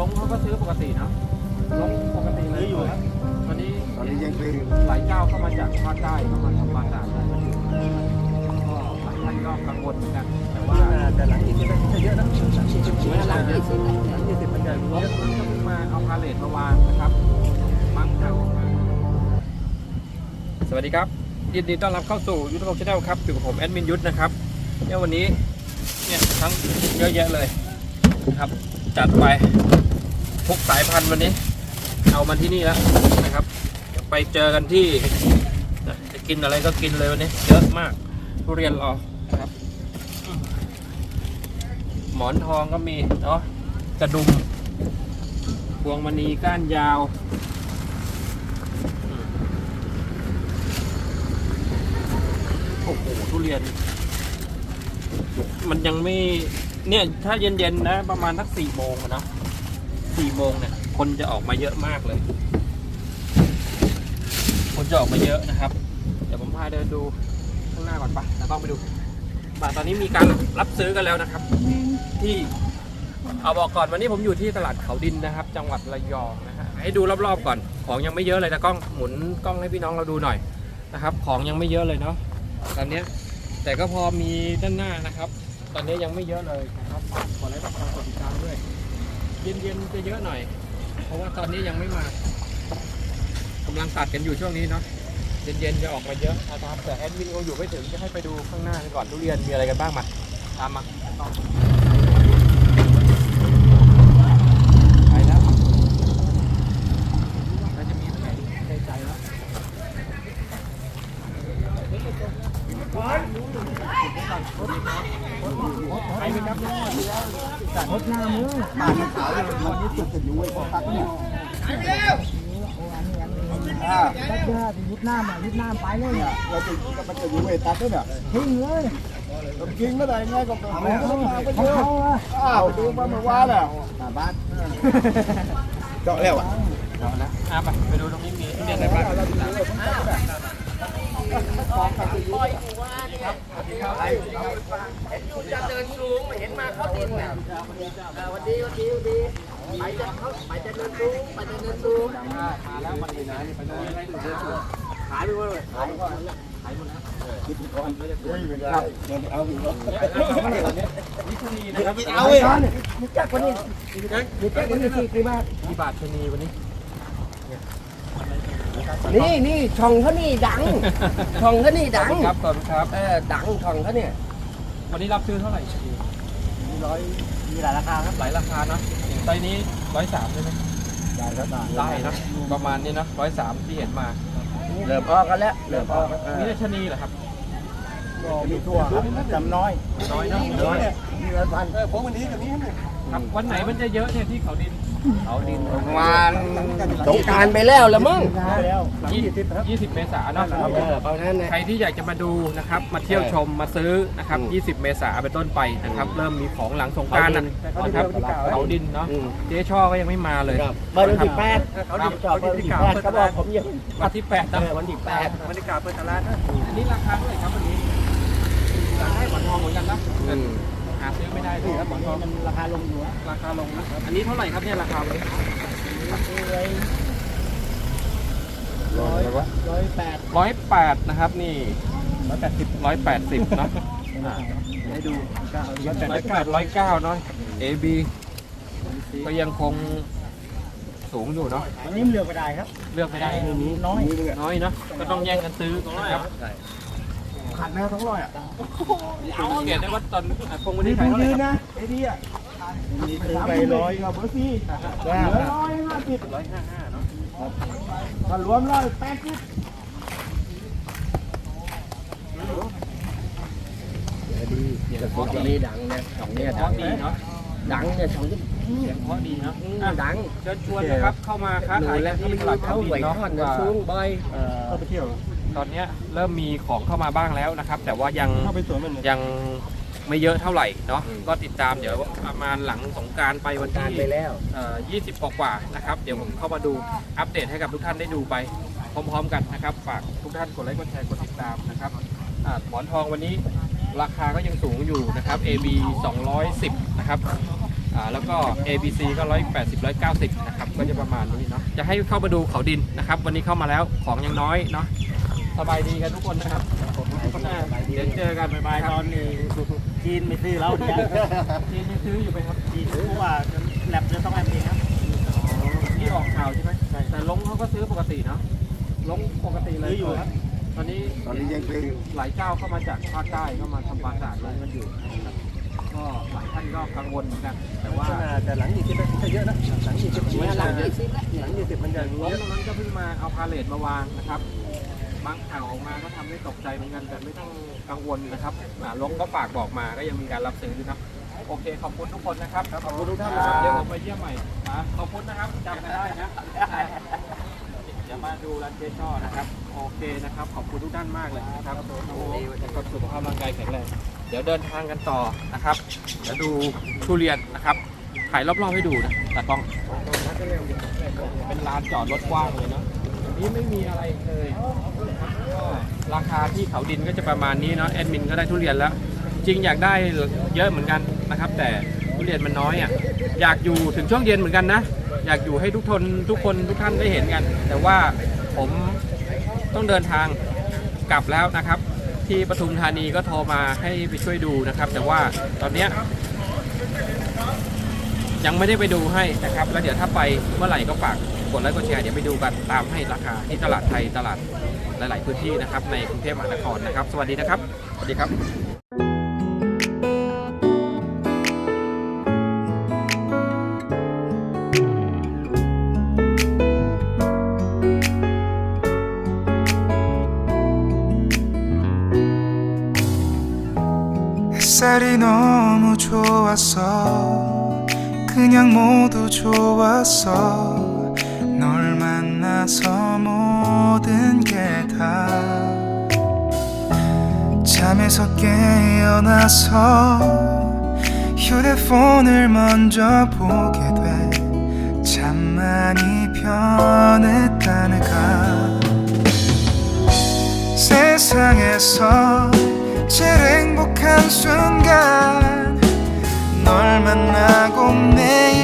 ลงเขาก็ซื้อปกติเนาะลงปกติเลยอยู่ครับตอนนี้ตอนนี้ยังซื้อหลายเจ้าเข้ามาจากภาคใต้เข้ามาทำบางด่านได้ก็หลายท่านก็กังวลเหมือนกัน แต่ว่าแต่หลังอีกจะเยอะนะหลังอีกจะเยอะหลังยี่สิบหลังยี่สิบมันจะรถมาเอาพาเลทมาวางนะครับมั้งครับสวัสดีครับยินดีต้อนรับเข้าสู่ยุทธภพชาแนลครับอยู่กับผมแอดมินยุทธนะครับเนี่ยวันนี้เนี่ยทั้งเยอะแยะเลยครับ จัดไปทุกสายพันธุ์วันนี้ เอามาที่นี่แล้วนะครับไปเจอกันที่จะกินอะไรก็กินเลยวันนี้เยอะมากทุเรียนรอครับ หมอนทองก็มีเนาะกระดุมพวงมณีก้านยาวโอ้โหทุเรียน มันยังไม่ เนี่ยถ้าเย็นๆนะ ประมาณสักสี่โมงนะสี่โมงเนี่ย คนจะออกมาเยอะมากเลย คนจะออกมาเยอะนะครับ เดี๋ยวผมพาเดินดูข้างหน้าก่อนปะแล้วต้องไปดูป่ะตอนนี้มีการรับซื้อกันแล้วนะครับ ที่เอาบอกก่อนวันนี้ผมอยู่ที่ตลาดเขาดินนะครับ จังหวัดระยองนะฮะให้ดูรอบๆก่อนของยังไม่เยอะเลยนะกล้องหมุนกล้องให้พี่น้องเราดูหน่อยนะครับ ของยังไม่เยอะเลยเนาะตอนเนี้ยแต่ก็พอมีด้านหน้านะครับ ตอนนี้ยังไม่เยอะเลยนะครับฝากกดไลค์กดติดตามด้วย เย็นๆจะเยอะหน่อย เพราะว่าตอนนี้ยังไม่มากำลังตัดกันอยู่ช่วงนี้เนาะเย็นๆจะออกมาเยอะนะครับแต่แอดมินเขาอยู่ไม่ถึงจะให้ไปดูข้างหน้าก่อนทุเรียนมีอะไรกันบ้างมาตามมาไปแล้วน่าจะมีเท่าไหร่ในใจแล้วไปไหมครับ รถหน้ามือป่ามันขาวเลยวันนี้สุดจะอยู่ไอ้พวกตักเนี่ยอ่าถ้าเจอยุดหน้ามายุดหน้าไปเลยเนี่ยเราจะมันจะอยู่ไอ้ตักเนี่ยทิ้งเลยผมกินเมื่อไหร่ไงก็ต้องเอาเอาเขาเข้ามาก็เยอะเขาอ้าวดูมาเมื่อวานแล้วบ้านเจาะแล้วอะเอาละอะไปไปดูตรงนี้มีทุเรียนอะไรบ้าง จะเดินสูงเห็นมาเขาดินน่ะวันดีวันดีวันดีไปจะเขาไปจะเดินสูงไปจะเดินสูงมาแล้วมันดีนะไปดูอะไรดูดูหายไปหมดเลยคิดก่อนไม่ได้ไม่ได้เดี๋ยวเอาอีกแล้วนี่ชนีนะครับเอาเว้ยมีแจ็คคนนี้มีแจ็คคนนี้สี่กี่บาทกี่บาทชนีวันนี้ นี่นี่ช่องเขานี่ดัง ช่องเขานี่ดังครับขอบคุณครับ เออดังช่องเขาเนี่ย วันนี้รับซื้อเท่าไหร่ชนีร้อยมีหลายราคาครับหลายราคาเนาะอย่างไซส์นี้ร้อยสามใช่ไหมได้ครับได้ได้เนอะประมาณนี้เนอะร้อยสามที่เห็นมาเริ่มออกกันแล้วเริ่มออกมีแต่ชนีเหรอครับมีทั่วครับจำน้อยน้อยเนอะน้อยมีร้อยพันเออผมวันนี้กับนี้ครับวันไหนมันจะเยอะเนี่ยที่เขาดินเขาดิน ประมาณสงกรารไปแล้วละมั้งแล้วหลังยี่ยี่สิบครับยี่สิบเมษายนเนอะเออประมาณนั้นนะ ใครที่อยากจะมาดูนะครับมาเที่ยวชมมาซื้อนะครับ อืม20 เมษายนเป็นต้นไปนะครับ เริ่มมีของหลังสงกรารนะครับเขาดินเนาะอืม เจ๊ช่อก็ยังไม่มาเลยครับเบอร์วันที่แปดเขาดินจอดเบอร์วันที่แปดเขาบอกผมยังวันที่แปดเอนะอวันที่แปดบรรยากาศเปิดตลาดนะอันนี้ราคาเท่าไหร่ครับวันนี้อยากได้หมอนทองเหมือนกันนะ หาซื้อไม่ได้เลยครับหมอนทองมันราคาลงอยู่นะราคาลงนะอันนี้เท่าไหร่ครับเนี่ยราคาวันนี้ร้อยร้อยแปดร้อยแปดนะครับนี่ร้อยแปดสิบร้อยแปดสิบเนาะให้ดูเก้าร้อยแปดร้อยสิบแปดร้อยเก้าเนาะ AB ก็ยังคงสูงอยู่เนาะอันนี้เลือกไม่ได้ครับ เลือกไม่ได้มีน้อยน้อยเนาะก็ต้องแย่งกันซื้อนะครับ ขาดแมวทั้งร้อยอะสังเกตได้ว่าตอนอะพงวันนี้ขายเท่าไหร่ครับไอ้นี่อะมีซื้อไปร้อยกับเบอร์สี่เหลือร้อยห้าสิบร้อยห้าห้าเนาะถ้ารวมร้อยแปดสิบแต่พวกนี้ดังเนี่ยช่องเนี้ยเพดัราะงดีเนาะดังเนี่ยช่องนี้เสียงเพราะดีเนาะอืมอะดังเชิญชวนนะครับเข้ามาค้าหนูขายแล้กัวนที่ที่ตลาดเขาเขาไหวดินเนาะทอดเนี่ยว่าสูงใบเข้าไปเที่ยว ตอนเนี้ย เริ่มมีของเข้ามาบ้างแล้วนะครับ แต่ว่ายังเข้าไปสวนมันยังไม่เยอะเท่าไหร่เนาะก็ติดตามเดี๋ยวประมาณหลังสงกรารไปวันการที่ไปแล้ว เอ่อ20 กว่ากว่าๆนะครับ เดี๋ยวผมเข้ามาดูอัปเดตให้กับทุกท่านได้ดูไป พร้อมๆกันนะครับ ฝากทุกท่านกดไลค์กดแชร์กดติดตามนะครับอ่าหมอนทองวันนี้ราคาก็ยังสูงอยู่นะครับ AB 210 นะครับออ่าแล้วก็ ABC ก็ 180 190 นะครับ ก็จะประมาณนี้เนาะจะให้เข้ามาดูเขาดินนะครับ วันนี้เข้ามาแล้วของยังน้อยเนาะ สบายดีกันทุกคนนะครับเดี๋ยวเจอกันบายตอนนี้จีนไม่ซื้อแล้วเนี่ยจีนยังซื้ออยู่ไหมครับจีนเพราะว่าแลบจะต้องแอมเองครับที่ออกข่าวใช่ไหมใช่แต่ลงเขาก็ซื้อปกติเนาะลงปกติเลยซื้ออยู่ครับ ตอนนี้ตอนนี้ยังเป็นหลายเจ้าเข้ามาจากภาคใต้เข้ามาทำความสะอาดลงกันอยู่นะครับก็หลายท่านก็กังวลเหมือนกันแต่ว่า แต่หลังยี่สิบมันจะเยอะนะหลังยี่สิบหลังยี่สิบแล้วหลังยี่สิบมันจะ ล้มตรงนั้นก็เพิ่งมาเอาพาเลทมาวางนะครับ บางข่าวออกมาก็ทำให้ตกใจเหมือนกัน แต่ไม่ต้องกังวลนะครับอ่าลงก็ฝากบอกมาก็ยังมีการรับซื้ออยู่นะโอเค ขอบคุณทุกคนนะครับขอบคุณทุกท่านคนะครัรับบเดี๋ยวผมไปเยี่ยมใหม่อ่าขอบคุณนะครับจำกันได้นะเดี๋ยวมาดูร้านเจ๊ช่อนะครับ โอเคนะครับ ขอบคุณทุกท่านมากเลยนะครับโอ้โหก็สุขภาพร่างกายแข็งแรงเดี๋ยวเดินทางกันต่อนะครับเดี๋ยวดูทุเรียนนะครับถ่ายรอบๆให้ดูนะตากล้องเป็นลานจอดรถกว้างเลยเนาะอั นี้ไม่มีอะไรเลยนะครับก็ราคาที่เขาดินก็จะประมาณนี้เนาะแอดมินก็ได้ทุเรียนแล้ว จริงอยากได้เยอะเหมือนกันนะครับ แต่ทุเรียนมันน้อยอะอยากอยู่ถึงช่วงเย็นเหมือนกันนะ อยากอยู่ให้ทุกทนทุกคนทุกท่านได้เห็นกัน แต่ว่าผมต้องเดินทางกลับแล้วนะครับ ที่ปทุมธานีก็โทรมาให้ไปช่วยดูนะครับ แต่ว่าตอนเนี้ยยังไม่ได้ไปดูให้นะครับ แล้วเดี๋ยวถ้าไปเมื่อไหร่ก็ฝาก กดไลค์กดแชร์เดี๋ยวไปดูกันตามให้ราคาที่ตลาดไทยตลาดหลาย ๆ พื้นที่นะครับในกรุงเทพมหานครนะครับ สวัสดีนะครับ สวัสดีครับ햇살이너무좋았어그냥모두좋았어 널 만나서 모든 게 다 잠에서 깨어나서 휴대폰을 먼저 보게 돼. 참 많이 변했다는가. 세상에서 제일 행복한 순간 널 만나고 내